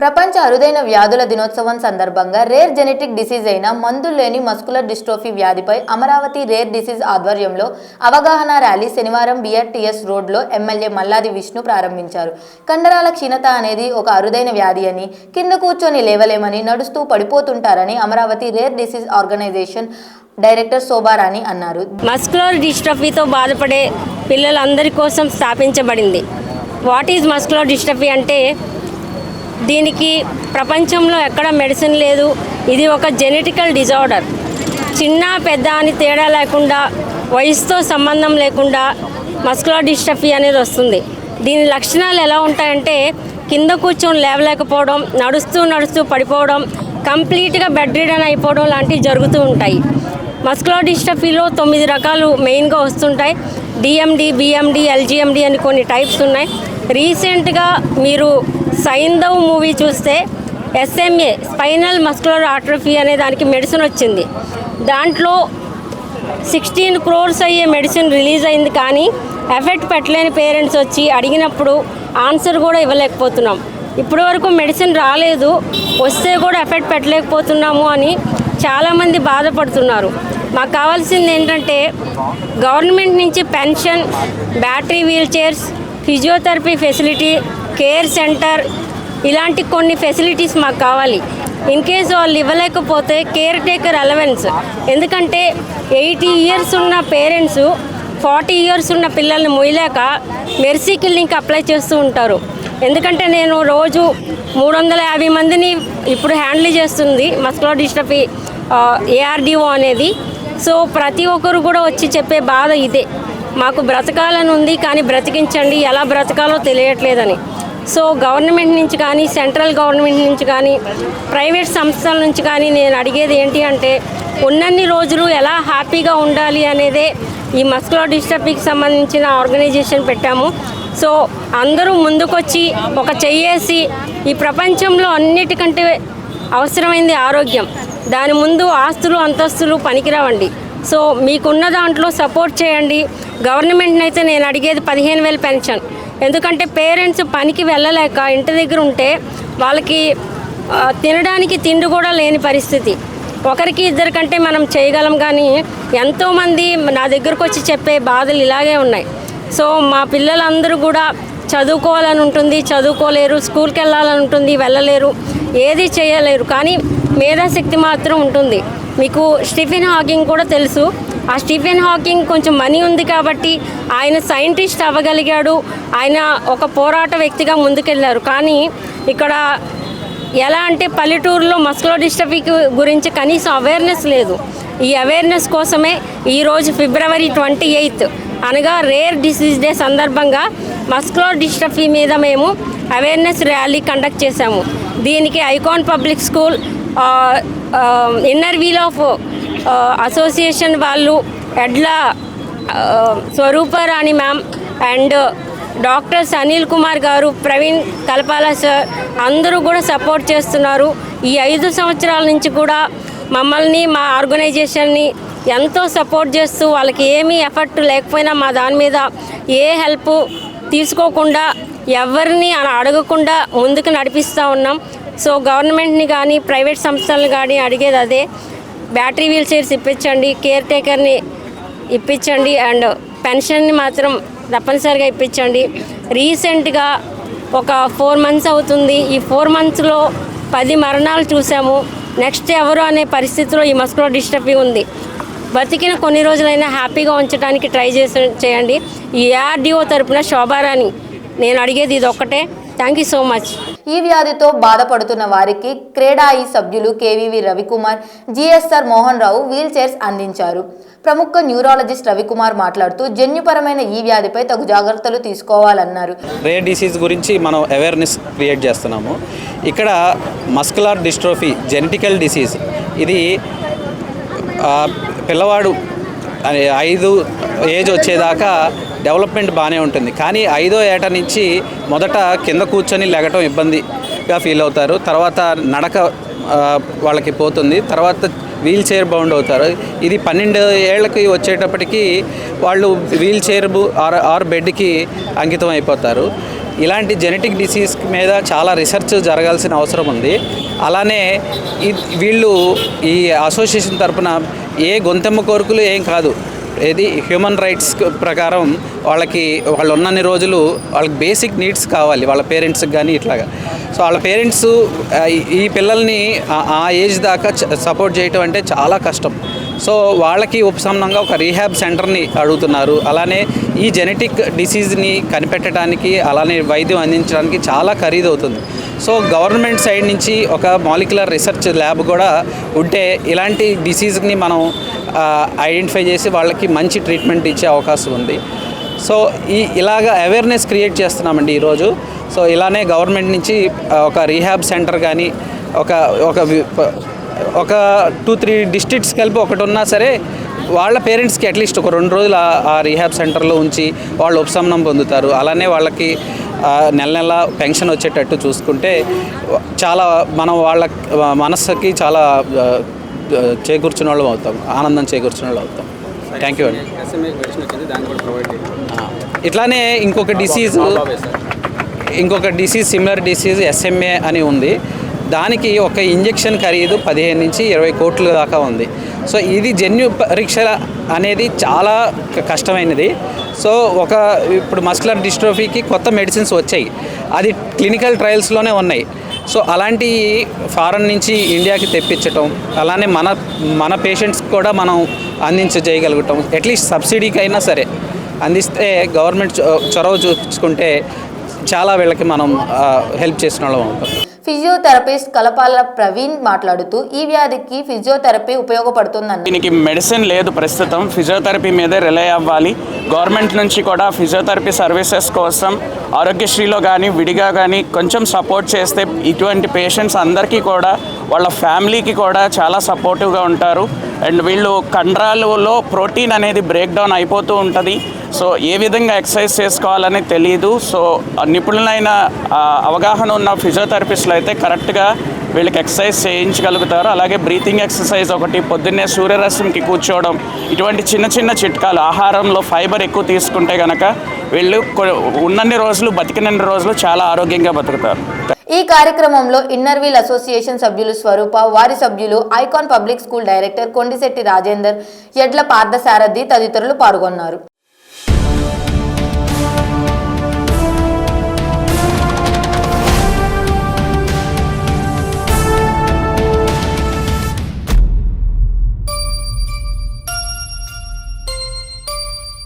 ప్రపంచ అరుదైన వ్యాధుల దినోత్సవం సందర్భంగా రేర్ జెనెటిక్ డిసీజ్ అయిన మందులు లేని మస్కులర్ డిస్ట్రోఫీ వ్యాధిపై అమరావతి రేర్ డిసీజ్ ఆధ్వర్యంలో అవగాహన ర్యాలీ శనివారం బిఆర్టీఎస్ రోడ్లో ఎమ్మెల్యే మల్లాది విష్ణు ప్రారంభించారు. కండరాల క్షీణత అనేది ఒక అరుదైన వ్యాధి అని కింద కూర్చొని లేవలేమని నడుస్తూ పడిపోతుంటారని Amaravati rare disease organisation director Shobharani అన్నారు. మస్కులర్ డిస్ట్రఫీతో బాధపడే పిల్లలందరి కోసం స్థాపించబడింది. వాట్ ఈజ్ మస్కులర్ డిస్ట్రఫీ అంటే దీనికి ప్రపంచంలో ఎక్కడ మెడిసిన్ లేదు. ఇది ఒక జెనెటికల్ డిజార్డర్. చిన్న పెద్ద అని తేడా లేకుండా వయసుతో సంబంధం లేకుండా మస్కులర్ డిస్టఫీ అనేది వస్తుంది. దీని లక్షణాలు ఎలా ఉంటాయంటే కింద కూర్చొని లేవలేకపోవడం నడుస్తూ నడుస్తూ పడిపోవడం కంప్లీట్గా బెడ్ రిడన్ అయిపోవడం లాంటివి జరుగుతూ ఉంటాయి. మస్కులర్ డిస్ట్రఫీలో తొమ్మిది రకాలు మెయిన్గా వస్తుంటాయి. డిఎండి బిఎండి ఎల్జిఎండి అని కొన్ని టైప్స్ ఉన్నాయి. రీసెంట్గా మీరు సైంధవ్ మూవీ చూస్తే ఎస్ఎంఏ స్పైనల్ మస్కులర్ ఆట్రఫీ అనే దానికి మెడిసిన్ వచ్చింది. దాంట్లో సిక్స్టీన్ క్రోర్స్ అయ్యే మెడిసిన్ రిలీజ్ అయింది కానీ ఎఫెక్ట్ పెట్టలేని పేరెంట్స్ వచ్చి అడిగినప్పుడు ఆన్సర్ కూడా ఇవ్వలేకపోతున్నాం. ఇప్పటి వరకు మెడిసిన్ రాలేదు వస్తే కూడా ఎఫెక్ట్ పెట్టలేకపోతున్నాము అని చాలామంది బాధపడుతున్నారు. మాకు కావాల్సింది ఏంటంటే గవర్నమెంట్ నుంచి pension battery wheel chairs physiotherapy facility care centre ఇలాంటి కొన్ని ఫెసిలిటీస్ మాకు కావాలి. ఇన్ కేస్ వాళ్ళు ఇవ్వలేకపోతే కేర్ టేకర్ అలవెన్స్. ఎందుకంటే ఎయిటీ ఇయర్స్ ఉన్న పేరెంట్స్ ఫార్టీ ఇయర్స్ ఉన్న పిల్లల్ని మొయ్యలేక మెర్సీ కిల్లింగ్కి అప్లై చేస్తూ ఉంటారు. ఎందుకంటే నేను రోజు మూడు వందల యాభై మందిని ఇప్పుడు హ్యాండిల్ చేస్తుంది మస్కులర్ డిస్ట్రఫీ ఏఆర్డిఓ అనేది. సో ప్రతి ఒక్కరు కూడా వచ్చి చెప్పే బాధ ఇదే. మాకు బ్రతకాలని ఉంది కానీ బ్రతికించండి. ఎలా బ్రతకాలో తెలియట్లేదని. సో గవర్నమెంట్ నుంచి కానీ సెంట్రల్ గవర్నమెంట్ నుంచి కానీ ప్రైవేట్ సంస్థల నుంచి కానీ నేను అడిగేది ఏంటి అంటే ఉన్నన్ని రోజులు ఎలా హ్యాపీగా ఉండాలి అనేదే ఈ మస్కులర్ డిస్టర్బీకి సంబంధించిన ఆర్గనైజేషన్ పెట్టాము. సో అందరూ ముందుకొచ్చి ఒక చెయ్యేసి ఈ ప్రపంచంలో అన్నిటికంటే అవసరమైంది ఆరోగ్యం. దాని ముందు ఆస్తులు అంతస్తులు పనికిరావండి. సో మీకున్న దాంట్లో సపోర్ట్ చేయండి. గవర్నమెంట్ని అయితే నేను అడిగేది పదిహేను వేలు పెన్షన్. ఎందుకంటే పేరెంట్స్ పనికి వెళ్ళలేక ఇంటి దగ్గర ఉంటే వాళ్ళకి తినడానికి తిండి కూడా లేని పరిస్థితి. ఒకరికి ఇద్దరి కంటే మనం చేయగలం కానీ ఎంతోమంది నా దగ్గరకు వచ్చి చెప్పే బాధలు ఇలాగే ఉన్నాయి. సో మా పిల్లలందరూ కూడా చదువుకోవాలని ఉంటుంది చదువుకోలేరు స్కూల్కి వెళ్ళాలని ఉంటుంది వెళ్ళలేరు ఏది చేయలేరు. కానీ మేధాశక్తి మాత్రం ఉంటుంది. మీకు స్టీఫెన్ హాకింగ్ కూడా తెలుసు. ఆ స్టీఫెన్ హాకింగ్ కొంచెం మనీ ఉంది కాబట్టి ఆయన సైంటిస్ట్ అవ్వగలిగాడు. ఆయన ఒక పోరాట వ్యక్తిగా ముందుకెళ్ళారు కానీ ఇక్కడ ఎలా అంటే పల్లెటూరులో మస్కులో డిస్టర్బీ గురించి కనీసం అవేర్నెస్ లేదు. ఈ అవేర్నెస్ కోసమే ఈరోజు ఫిబ్రవరి ట్వంటీ ఎయిత్ అనగా రేర్ డిసీజ్ డే సందర్భంగా మస్కులో డిస్టఫీ మీద మేము అవేర్నెస్ ర్యాలీ కండక్ట్ చేశాము. దీనికి Icon public school inner wheel of association వాళ్ళు Edla Swaruparani ma'am and doctors Anil Kumar garu Praveen Kalapala sir అందరూ కూడా సపోర్ట్ చేస్తున్నారు. ఈ ఐదు సంవత్సరాల నుంచి కూడా మమ్మల్ని మా ఆర్గనైజేషన్ని ఎంతో సపోర్ట్ చేస్తూ వాళ్ళకి ఏమీ ఎఫర్ట్ లేకపోయినా మా దాని మీద ఏ హెల్ప్ తీసుకోకుండా ఎవరిని అలా అడగకుండా ముందుకు నడిపిస్తూ ఉన్నాం. సో గవర్నమెంట్ని కానీ ప్రైవేట్ సంస్థలను కానీ అడిగేది అదే. బ్యాటరీ వీల్ చైర్స్ ఇప్పించండి కేర్ టేకర్ని ఇప్పించండి అండ్ పెన్షన్ని మాత్రం తప్పనిసరిగా ఇప్పించండి. రీసెంట్గా ఒక ఫోర్ మంత్స్ అవుతుంది. ఈ ఫోర్ మంత్స్లో పది మరణాలు చూసాము. నెక్స్ట్ ఎవరు అనే పరిస్థితిలో ఈ మస్కులో డిస్టర్బీ ఉంది. బతికిన కొన్ని రోజులైనా హ్యాపీగా ఉంచడానికి ట్రై చేసి చేయండి. ఈ ఆర్డీఓ తరపున శోభారాణి నేను అడిగేది ఇది ఒక్కటే థ్యాంక్ యూ సో మచ్ ఈ వ్యాధితో బాధపడుతున్న వారికి క్రీడాయి సభ్యులు KVV Ravikumar GSR Mohan Rao wheel chairs అందించారు. ప్రముఖ న్యూరాలజిస్ట్ రవికుమార్ మాట్లాడుతూ జన్యుపరమైన ఈ వ్యాధిపై తగు జాగ్రత్తలు తీసుకోవాలన్నారు. రేర్ డిసీజ్ గురించి మనం అవేర్నెస్ క్రియేట్ చేస్తున్నాము. ఇక్కడ మస్కులార్ డిస్ట్రోఫీ జెనెటికల్ డిసీజ్ ఇది పిల్లవాడు ఐదు ఏజ్ వచ్చేదాకా డెవలప్మెంట్ బాగానే ఉంటుంది. కానీ ఐదో ఏట నుంచి మొదట కింద కూర్చొని లెగటం ఇబ్బందిగా ఫీల్ అవుతారు. తర్వాత నడక వాళ్ళకి పోతుంది. తర్వాత వీల్ చైర్ బౌండ్ అవుతారు. ఇది పన్నెండు ఏళ్ళకి వచ్చేటప్పటికి వాళ్ళు వీల్ చైర్ ఆర్ ఆర్ బెడ్కి అంకితం అయిపోతారు. ఇలాంటి జెనెటిక్ డిసీజ్ మీద చాలా రీసెర్చ్ జరగాల్సిన అవసరం ఉంది. అలానే వీళ్ళు ఈ అసోసియేషన్ తరఫున ఏ గొంతెమ్మ కోరికలు ఏం కాదు. ఏది? హ్యూమన్ రైట్స్ ప్రకారం వాళ్ళకి వాళ్ళు ఉన్నన్ని రోజులు వాళ్ళకి బేసిక్ నీడ్స్ కావాలి వాళ్ళ పేరెంట్స్కి కానీ ఇట్లాగా. సో వాళ్ళ పేరెంట్స్ ఈ పిల్లల్ని ఆ- ఆ ఏజ్ దాకా సపోర్ట్ చేయటం అంటే చాలా కష్టం. సో వాళ్ళకి ఉపశమనంగా ఒక రీహాబ్ సెంటర్ని అడుగుతున్నారు. అలానే ఈ జెనెటిక్ డిసీజ్ని కనిపెట్టడానికి అలానే వైద్యం అందించడానికి చాలా ఖరీదు అవుతుంది సో గవర్నమెంట్ సైడ్ నుంచి ఒక మాలిక్యులర్ రీసెర్చ్ ల్యాబ్ కూడా ఉంటే ఇలాంటి డిసీజ్ని మనం ఐడెంటిఫై చేసి వాళ్ళకి మంచి ట్రీట్మెంట్ ఇచ్చే అవకాశం ఉంది. సో ఈ ఇలాగ అవేర్నెస్ క్రియేట్ చేస్తున్నామండి ఈరోజు. సో ఇలానే గవర్నమెంట్ నుంచి ఒక రీహాబ్ సెంటర్ కానీ ఒక ఒక ఒక టూ త్రీ డిస్ట్రిక్ట్స్ కలిపి ఒకటి ఉన్నా సరే వాళ్ళ పేరెంట్స్కి అట్లీస్ట్ ఒక రెండు రోజులు ఆ- రీహాబ్ సెంటర్లో ఉంచి వాళ్ళు ఉపశమనం పొందుతారు. అలానే వాళ్ళకి నెల నెల పెన్షన్ వచ్చేటట్టు చూసుకుంటే చాలా మనం వాళ్ళ మనస్సుకి చాలా చేకూర్చిన వాళ్ళం అవుతాం. ఆనందం చేకూర్చిన వాళ్ళు అవుతాం. థ్యాంక్ యూ అండి. ఇట్లానే ఇంకొక డిసీజ్ ఇంకొక డిసీజ్ సిమిలర్ డిసీజ్ ఎస్ఎంఏ అని ఉంది. దానికి ఒక ఇంజెక్షన్ ఖరీదు పదిహేను నుంచి ఇరవై కోట్ల దాకా ఉంది. సో ఇది జన్యు పరీక్షల అనేది చాలా కష్టమైనది. సో ఒక ఇప్పుడు మస్కులర్ డిస్ట్రోఫీకి కొత్త మెడిసిన్స్ వచ్చాయి. అది క్లినికల్ ట్రయల్స్లోనే ఉన్నాయి. సో అలాంటి ఫారెన్ నుంచి ఇండియాకి తెప్పించటం అలానే మన మన పేషెంట్స్ కూడా మనం అందించ చేయగలుగుతాం అట్లీస్ట్ సబ్సిడీకి అయినా సరే అందిస్తే గవర్నమెంట్ చొ- చొరవ చూసుకుంటే చాలా వీళ్ళకి మనం హెల్ప్ చేసిన వాళ్ళం అవుతాం. ఫిజియోథెరపిస్ట్ కలపాల ప్రవీణ్ మాట్లాడుతూ ఈ వ్యాధికి ఫిజియోథెరపీ ఉపయోగపడుతుందన్నారు దీనికి మెడిసిన్ లేదు ప్రస్తుతం ఫిజియోథెరపీ మీదే రిలై అవ్వాలి. గవర్నమెంట్ నుంచి కూడా ఫిజియోథెరపీ సర్వీసెస్ కోసం ఆరోగ్యశ్రీలో కానీ విడిగా కానీ కొంచెం సపోర్ట్ చేస్తే ఇటువంటి పేషెంట్స్ అందరికీ కూడా వాళ్ళ ఫ్యామిలీకి కూడా చాలా సపోర్టివ్గా ఉంటారు. అండ్ వీళ్ళు కండరాలలో ప్రోటీన్ అనేది బ్రేక్ డౌన్ అయిపోతూ ఉంటుంది. సో ఏ విధంగా ఎక్సర్సైజ్ చేసుకోవాలని తెలియదు సో నిపుణులైన అవగాహన ఉన్న ఫిజియోథెరపిస్టులు అయితే కరెక్ట్గా వీళ్ళకి ఎక్సర్సైజ్ చేయించగలుగుతారు. అలాగే బ్రీతింగ్ ఎక్సర్సైజ్ ఒకటి పొద్దున్నే సూర్యరశ్మికి కూర్చోవడం ఇటువంటి చిన్న చిన్న చిట్కాలు ఆహారంలో ఫైబర్ ఎక్కువ తీసుకుంటే కనుక వీళ్ళు ఉన్నన్ని రోజులు బతికినన్ని రోజులు చాలా ఆరోగ్యంగా బతుకుతారు. ఈ కార్యక్రమంలో ఇన్నర్వీల్ అసోసియేషన్ సభ్యులు స్వరూప వారి సభ్యులు Icon public school director Kondisetti Rajender Edla Parthasarathi తదితరులు పాల్గొన్నారు. Música